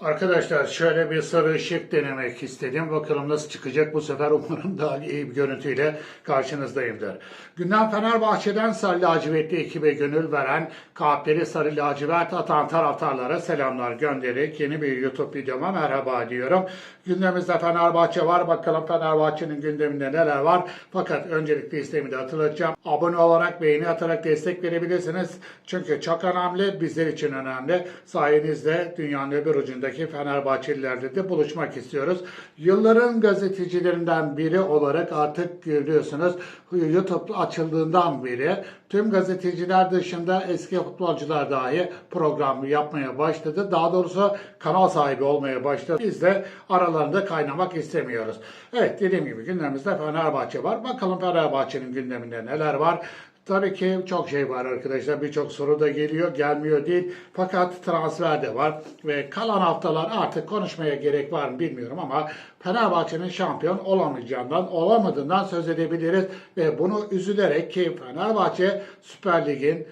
Arkadaşlar şöyle bir sarı ışık denemek istedim. Bakalım nasıl çıkacak bu sefer umarım daha iyi bir görüntüyle karşınızdayımdır. Gündem Fenerbahçe'den sarı lacivertli ekibe gönül veren kalpleri sarı lacivert atan taraftarlara selamlar göndererek yeni bir YouTube videoma merhaba diyorum. Gündemimizde Fenerbahçe var. Bakalım Fenerbahçe'nin gündeminde neler var. Fakat öncelikle isteğimi de hatırlatacağım. Abone olarak, beğeni atarak destek verebilirsiniz. Çünkü çok önemli, bizler için önemli. Sayenizde dünyanın öbür ucundaki Fenerbahçelilerle de buluşmak istiyoruz. Yılların gazetecilerinden biri olarak artık görüyorsunuz YouTube açıldığından beri tüm gazeteciler dışında eski futbolcular dahi program yapmaya başladı. Daha doğrusu kanal sahibi olmaya başladı. Biz de aralarında kaynamak istemiyoruz. Evet dediğim gibi gündemimizde Fenerbahçe var. Bakalım Fenerbahçe'nin gündeminde neler var. Tabii ki çok şey var arkadaşlar. Birçok soru da geliyor, gelmiyor değil. Fakat transfer de var ve kalan haftalar artık konuşmaya gerek var mı bilmiyorum ama Fenerbahçe'nin şampiyon olamayacağından, olamadığından söz edebiliriz ve bunu üzülerek ki Fenerbahçe Süper Lig'in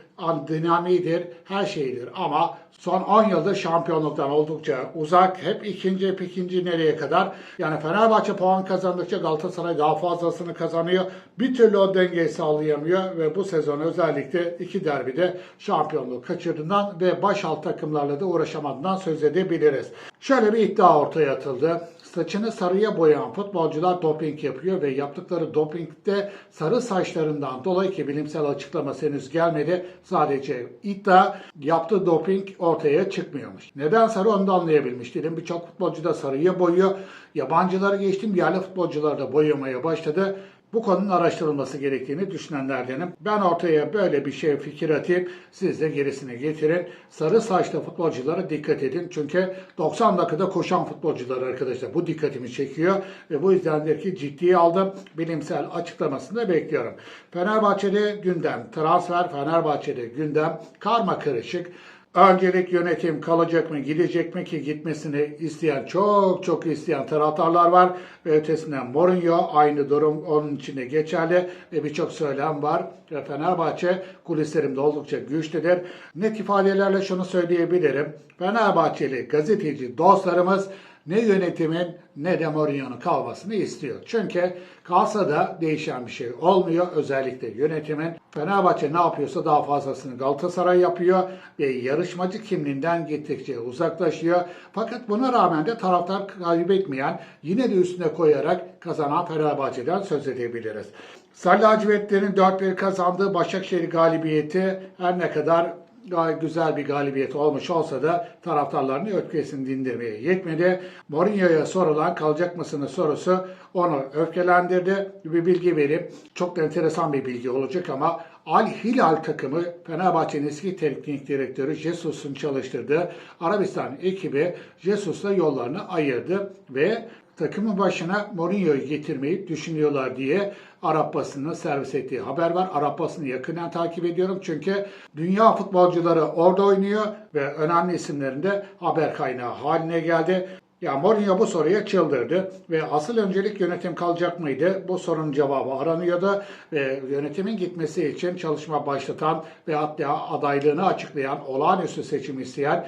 dinamiğidir, her şeyidir ama son 10 yıldır şampiyonluktan oldukça uzak. Hep ikinci, hep ikinci nereye kadar? Yani Fenerbahçe puan kazandıkça Galatasaray daha fazlasını kazanıyor. Bir türlü o dengeyi sağlayamıyor ve bu sezon özellikle iki derbide şampiyonluk kaçırdığından ve baş alt takımlarla da uğraşamadığından söz edebiliriz. Şöyle bir iddia ortaya atıldı. Saçını sarıya boyayan futbolcular doping yapıyor ve yaptıkları dopingde sarı saçlarından dolayı ki bilimsel açıklama henüz gelmedi. Sadece iddia yaptığı doping ortaya çıkmıyormuş. Neden sarı onu da anlayabilmiş değilim. Birçok futbolcu da sarıya boyuyor. Yabancıları geçtim yerli futbolcular da boyamaya başladı. Bu konunun araştırılması gerektiğini düşünenlerdenim. Ben ortaya böyle bir şey fikir atayım. Siz de gerisini getirin. Sarı saçlı futbolculara dikkat edin. Çünkü 90 dakikada koşan futbolcular arkadaşlar. Bu dikkatimi çekiyor. Ve bu yüzdendir ki ciddiye aldım. Bilimsel açıklamasını da bekliyorum. Fenerbahçe'de gündem. Transfer Fenerbahçe'de gündem. Karma karışık. Öncelik yönetim kalacak mı, gidecek mi ki gitmesini isteyen, çok çok isteyen taraftarlar var. Ve ötesinden Mourinho aynı durum onun içinde geçerli ve birçok söylem var. Ve Fenerbahçe kulislerimde oldukça güçlüdür. Net ifadelerle şunu söyleyebilirim. Fenerbahçeli gazeteci dostlarımız ne yönetimin ne de Mourinho'nun kalmasını istiyor. Çünkü kalsa da değişen bir şey olmuyor. Özellikle yönetimin. Fenerbahçe ne yapıyorsa daha fazlasını Galatasaray yapıyor ve yarışmacı kimliğinden gittikçe uzaklaşıyor. Fakat buna rağmen de taraftar kaybetmeyen yine de üstüne koyarak kazanan Fenerbahçe'den söz edebiliriz. Sarı lacivertlerin 4-1 kazandığı Başakşehir galibiyeti her ne kadar gayet güzel bir galibiyet olmuş olsa da taraftarlarını öfkesini dindirmeye yetmedi. Mourinho'ya sorulan kalacak mısınız sorusu onu öfkelendirdi. Bir bilgi verip çok da enteresan bir bilgi olacak ama Al Hilal takımı Fenerbahçe'nin eski teknik direktörü Jesus'un çalıştırdığı Arabistan ekibi Jesus'la yollarını ayırdı ve takımın başına Mourinho'yu getirmeyi düşünüyorlar diye Arap basının servis ettiği haber var. Arap basını yakından takip ediyorum çünkü dünya futbolcuları orada oynuyor ve önemli isimlerin de haber kaynağı haline geldi. Ya Mourinho bu soruya çıldırdı ve asıl öncelik yönetim kalacak mıydı? Bu sorunun cevabı aranıyordu ve yönetimin gitmesi için çalışma başlatan ve hatta adaylığını açıklayan, olağanüstü seçim isteyen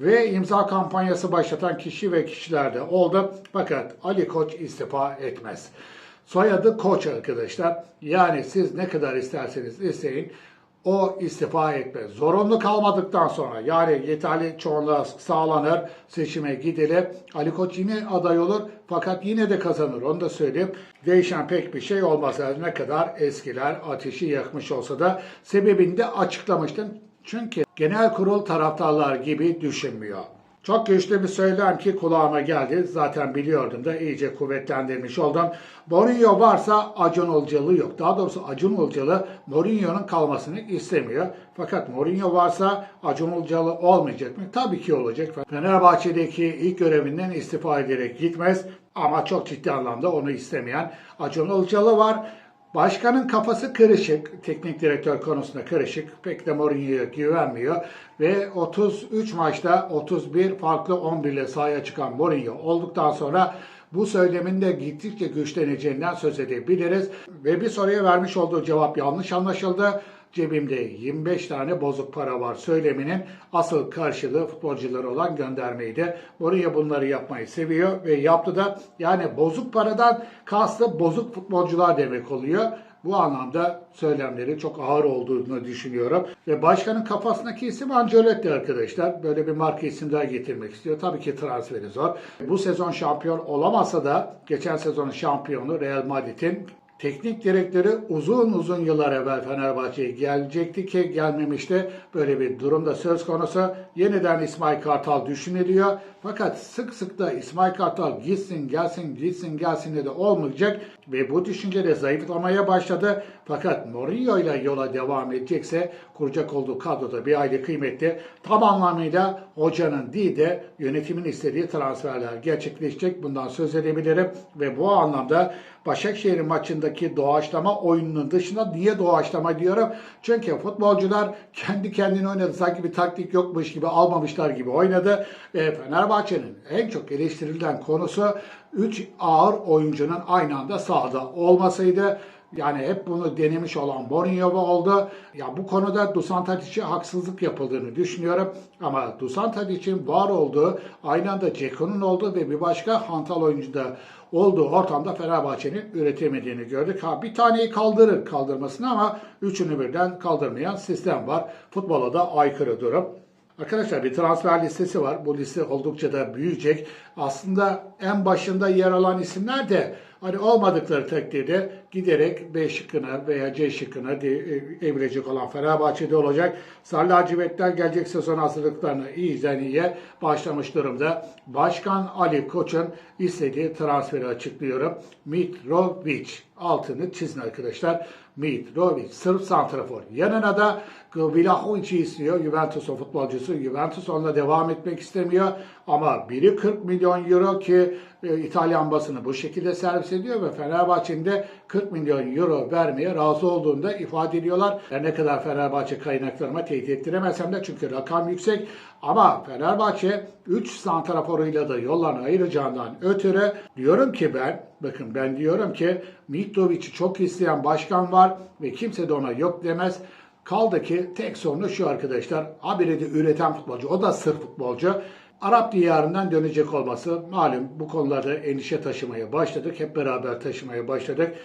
ve imza kampanyası başlatan kişi ve kişiler de oldu. Fakat Ali Koç istifa etmez. Soyadı Koç arkadaşlar. Yani siz ne kadar isterseniz isteyin o istifa etmez. Zorunlu kalmadıktan sonra yani yeterli çoğunluğa sağlanır, seçime gidilir. Ali Koç yine aday olur fakat yine de kazanır. Onu da söyleyeyim. Değişen pek bir şey olmaz. Ne kadar eskiler ateşi yakmış olsa da sebebini de açıklamıştım. Çünkü genel kurul taraftarlar gibi düşünmüyor. Çok güçlü bir söylem ki kulağıma geldi. Zaten biliyordum da iyice kuvvetlendirmiş oldum. Mourinho varsa Acun Ilıcalı yok. Daha doğrusu Acun Ilıcalı Mourinho'nun kalmasını istemiyor. Fakat Mourinho varsa Acun Ilıcalı olmayacak mı? Tabii ki olacak. Fenerbahçe'deki ilk görevinden istifa ederek gitmez. Ama çok ciddi anlamda onu istemeyen Acun Ilıcalı var. Başkanın kafası karışık, teknik direktör konusunda karışık. Pek de Mourinho'ya güvenmiyor. Ve 33 maçta 31 farklı 11 ile sahaya çıkan Mourinho olduktan sonra bu söylemin de gittikçe güçleneceğinden söz edebiliriz. Ve bir soruya vermiş olduğu cevap yanlış anlaşıldı. Cebimde 25 tane bozuk para var söyleminin asıl karşılığı futbolculara olan göndermeydi. Mourinho bunları yapmayı seviyor ve yaptı da yani bozuk paradan kastı bozuk futbolcular demek oluyor. Bu anlamda söylemleri çok ağır olduğunu düşünüyorum. Ve başkanın kafasındaki isim Ancelotti arkadaşlar. Böyle bir marka isim daha getirmek istiyor. Tabii ki transferi zor. Bu sezon şampiyon olamasa da geçen sezonun şampiyonu Real Madrid'in Teknik direktörü uzun uzun yıllar evvel Fenerbahçe'ye gelecekti ki gelmemişti. Böyle bir durumda söz konusu. Yeniden İsmail Kartal düşünülüyor. Fakat sık sık da İsmail Kartal gitsin gelsin gitsin gelsin de olmayacak. Ve bu düşünce de zayıflamaya başladı. Fakat Mourinho ile yola devam edecekse kuracak olduğu kadroda bir aile kıymetli. Tam anlamıyla hocanın değil de yönetimin istediği transferler gerçekleşecek. Bundan söz edebilirim. Ve bu anlamda Başakşehir maçındaki doğaçlama oyununun dışında niye doğaçlama diyorum? Çünkü futbolcular kendi kendine oynadı. Sanki bir taktik yokmuş gibi almamışlar gibi oynadı. Ve Fenerbahçe'nin en çok eleştirilen konusu 3 ağır oyuncunun aynı anda sahada olmasıydı. Yani hep bunu denemiş olan Mourinho oldu. Ya bu konuda Dusan Tadic'e haksızlık yapıldığını düşünüyorum. Ama Dusan Tadic'in var olduğu, aynı anda Ceko'nun olduğu ve bir başka hantal oyuncu da olduğu ortamda Fenerbahçe'nin üretemediğini gördük. Ha bir taneyi kaldırır kaldırmasını ama üçünü birden kaldırmayan sistem var. Futbola da aykırı durum. Arkadaşlar bir transfer listesi var. Bu liste oldukça da büyüyecek. Aslında en başında yer alan isimler de hani olmadıkları takdirde giderek B şıkkına veya C şıkkına evrilecek olan Fenerbahçe'de olacak. Sarı lacivertler gelecek sezon hazırlıklarına iyiden iyiye başlamış durumda. Başkan Ali Koç'un istediği transferi açıklıyorum. Mitrovic altını çizin arkadaşlar. Mitrovic sırf santrafor. Yanına da Vlahovic'i istiyor. Juventus'un futbolcusu. Juventus onunla devam etmek istemiyor. Ama biri 40 milyon euro ki e, İtalyan basını bu şekilde servis ediyor ve Fenerbahçe'nin de 40 milyon euro vermeye razı olduğunu da ifade ediyorlar. Her ne kadar Fenerbahçe kaynaklarıma teyit ettiremesem de çünkü rakam yüksek ama Fenerbahçe 3 santraforuyla da yollarını ayıracağından ötürü diyorum ki ben bakın ben diyorum ki Mitrovic'i çok isteyen başkan var ve kimse de ona yok demez. Kaldı ki tek sorunu şu arkadaşlar. Habire de üreten futbolcu. O da sırf futbolcu. Arap diyarından dönecek olması malum bu konularda endişe taşımaya başladık. Hep beraber taşımaya başladık.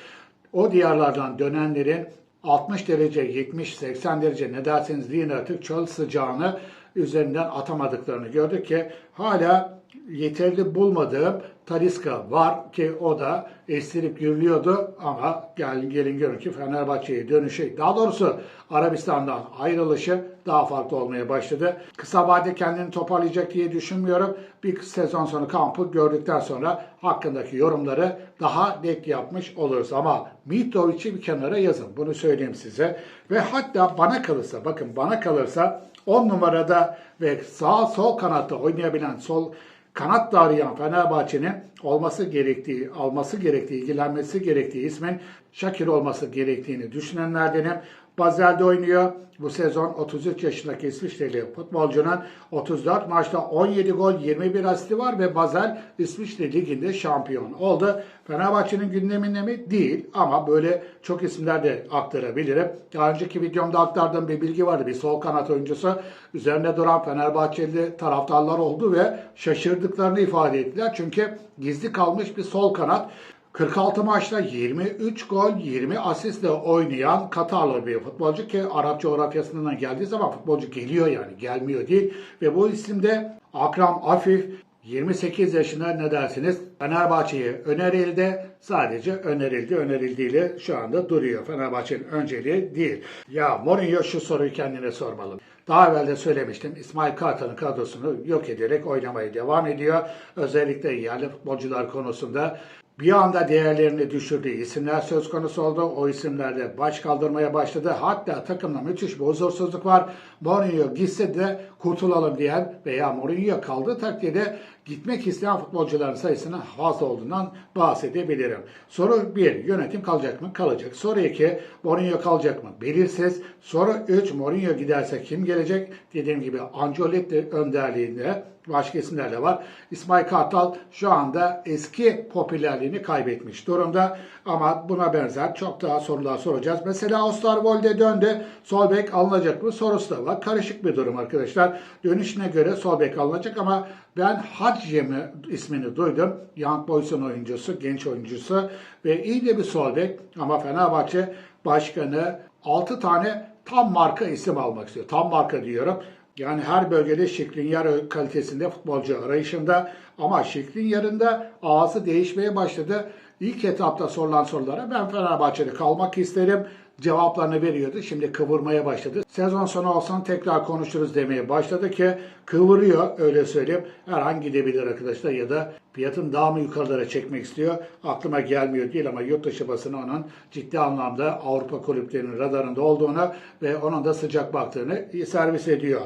O diyarlardan dönenlerin 60 derece, 70, 80 derece ne derseniz deyin artık çöl sıcağını üzerinden atamadıklarını gördük ki hala yeterli bulmadığım Taliska var ki o da estirip yürülüyordu ama gelin gelin görün ki Fenerbahçe'ye dönüşü daha doğrusu Arabistan'dan ayrılışı daha farklı olmaya başladı. Kısa vadede kendini toparlayacak diye düşünmüyorum. Bir sezon sonu kampı gördükten sonra hakkındaki yorumları daha net yapmış oluruz. Ama Mitrovic'i bir kenara yazın. Bunu söyleyeyim size. Ve hatta bana kalırsa bakın bana kalırsa 10 numarada ve sağ sol kanatta oynayabilen sol kanat da arayan Fenerbahçe'nin olması gerektiği, alması gerektiği, ilgilenmesi gerektiği ismin Şakir olması gerektiğini düşünenlerdenim. Bazel'de oynuyor. Bu sezon 33 yaşındaki İsviçreli futbolcunun 34 maçta 17 gol 21 asisti var ve Bazel İsviçre Ligi'nde şampiyon oldu. Fenerbahçe'nin gündeminde mi? Değil ama böyle çok isimler de aktarabilirim. Daha önceki videomda aktardığım bir bilgi vardı. Bir sol kanat oyuncusu üzerinde duran Fenerbahçeli taraftarlar oldu ve şaşırdıklarını ifade ettiler. Çünkü gizli kalmış bir sol kanat. 46 maçta 23 gol, 20 asistle oynayan Katarlı bir futbolcu ki Arap coğrafyasından geldiği zaman futbolcu geliyor yani gelmiyor değil. Ve bu isimde Akram Afif 28 yaşında ne dersiniz? Fenerbahçe'ye önerildi. Sadece önerildi, önerildiğiyle şu anda duruyor. Fenerbahçe'nin önceliği değil. Ya Mourinho şu soruyu kendine sormalı. Daha evvel de söylemiştim. İsmail Kartal'ın kadrosunu yok ederek oynamaya devam ediyor. Özellikle yerli futbolcular konusunda bir anda değerlerini düşürdüğü isimler söz konusu oldu. O isimlerde baş kaldırmaya başladı. Hatta takımda müthiş bir huzursuzluk var. Mourinho gitse de kurtulalım diyen veya Mourinho kaldığı takdirde gitmek isteyen futbolcuların sayısının fazla olduğundan bahsedebilirim. Soru 1. Yönetim kalacak mı? Kalacak. Soru 2. Mourinho kalacak mı? Belirsiz. Soru 3. Mourinho giderse kim gelecek? Dediğim gibi Ancelotti önderliğinde Başka isimler de var. İsmail Kartal şu anda eski popülerliğini kaybetmiş durumda. Ama buna benzer çok daha sorular soracağız. Mesela Osterwolde döndü. Sol bek alınacak mı sorusu da var. Karışık bir durum arkadaşlar. Dönüşüne göre sol bek alınacak ama ben Hacı'mı ismini duydum. Young Boys'un oyuncusu, genç oyuncusu ve iyi de bir sol bek ama Fenerbahçe başkanı 6 tane tam marka isim almak istiyor. Tam marka diyorum. Yani her bölgede Şikrinyar kalitesinde futbolcu arayışında ama Şikrinyar'ın ağzı değişmeye başladı. İlk etapta sorulan sorulara ben Fenerbahçe'de kalmak isterim cevaplarını veriyordu. Şimdi kıvırmaya başladı. Sezon sonu olsan tekrar konuşuruz demeye başladı ki kıvırıyor öyle söyleyeyim. Her an gidebilir arkadaşlar ya da fiyatın daha mı yukarılara çekmek istiyor. Aklıma gelmiyor değil ama yurt dışı basını onun ciddi anlamda Avrupa kulüplerinin radarında olduğunu ve onun da sıcak baktığını servis ediyor.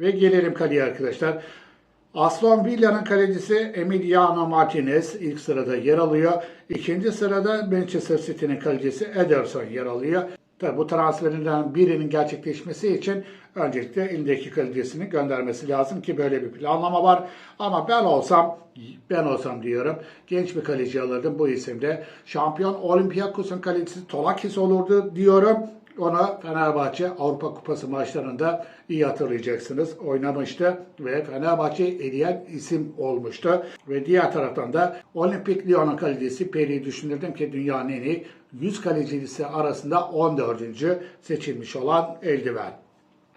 Ve gelelim kaleye arkadaşlar. Aston Villa'nın kalecisi Emiliano Martinez ilk sırada yer alıyor. İkinci sırada Manchester City'nin kalecisi Ederson yer alıyor. Tabi bu transferinden birinin gerçekleşmesi için öncelikle elindeki kalecisini göndermesi lazım ki böyle bir planlama var. Ama ben olsam, ben olsam diyorum genç bir kaleci alırdım bu isimde. Şampiyon Olympiakos'un kalecisi Tolakis olurdu diyorum. Ona Fenerbahçe Avrupa Kupası maçlarında iyi hatırlayacaksınız. Oynamıştı ve Fenerbahçe eleyen isim olmuştu. Ve diğer taraftan da Olimpik Lyon'un kalecisi Peri'yi düşünürdüm ki dünyanın en iyi 100 kalecisi arasında 14. seçilmiş olan eldiven.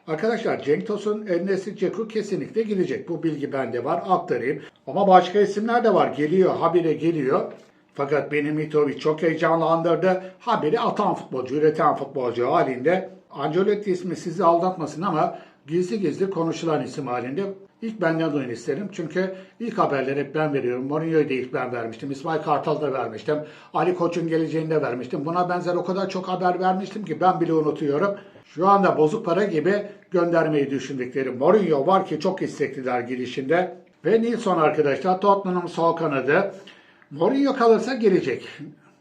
Arkadaşlar Cenk Tosun, Enes Ceku kesinlikle gidecek. Bu bilgi bende var aktarayım. Ama başka isimler de var. Geliyor, habire geliyor. Fakat beni Mitrovic çok heyecanlandırdı. Haberi atan futbolcu, üreten futbolcu halinde. Ancelotti ismi sizi aldatmasın ama gizli gizli konuşulan isim halinde. İlk benden duyun isterim. Çünkü ilk haberleri hep ben veriyorum. Mourinho'yu da ilk ben vermiştim. İsmail Kartal da vermiştim. Ali Koç'un geleceğini vermiştim. Buna benzer o kadar çok haber vermiştim ki ben bile unutuyorum. Şu anda bozuk para gibi göndermeyi düşündükleri Mourinho var ki çok istekliler girişinde. Ve Nilsson arkadaşlar Tottenham'ın sol kanadı. Mourinho kalırsa gelecek.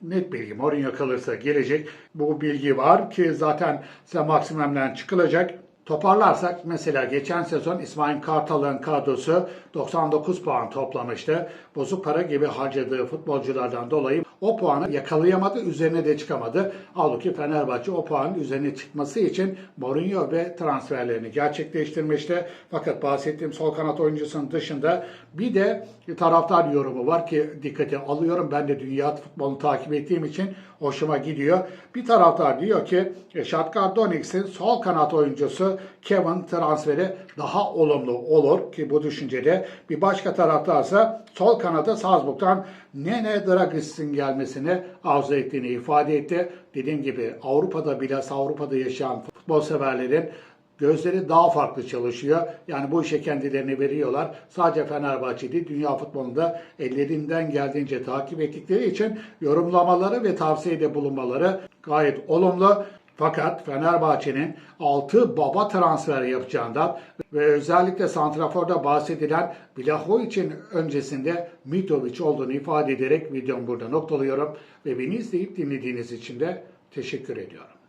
Net bilgi. Mourinho kalırsa gelecek. Bu bilgi var ki zaten maksimumden çıkılacak. Toparlarsak mesela geçen sezon İsmail Kartal'ın kadrosu 99 puan toplamıştı. Bozuk para gibi harcadığı futbolculardan dolayı o puanı yakalayamadı, üzerine de çıkamadı. Halbuki Fenerbahçe o puanın üzerine çıkması için Mourinho ve transferlerini gerçekleştirmişti. Fakat bahsettiğim sol kanat oyuncusunun dışında bir de taraftar yorumu var ki dikkate alıyorum. Ben de dünya futbolunu takip ettiğim için hoşuma gidiyor. Bir taraftar diyor ki Shakhtar Donetsk'in sol kanat oyuncusu Kevin transferi daha olumlu olur ki bu düşüncede bir başka taraftarsa sol kanada Salzburg'dan Nene Dragis'in gelmesini arzu ettiğini ifade etti. Dediğim gibi Avrupa'da bilhassa Avrupa'da yaşayan futbol severlerin gözleri daha farklı çalışıyor. Yani bu işe kendilerini veriyorlar. Sadece Fenerbahçe değil, dünya futbolunda ellerinden geldiğince takip ettikleri için yorumlamaları ve tavsiyede bulunmaları gayet olumlu. Fakat Fenerbahçe'nin 6 baba transfer yapacağından ve özellikle Santrafor'da bahsedilen Vlahovic'in öncesinde Mitrovic olduğunu ifade ederek videomu burada noktalıyorum ve beni izleyip dinlediğiniz için de teşekkür ediyorum.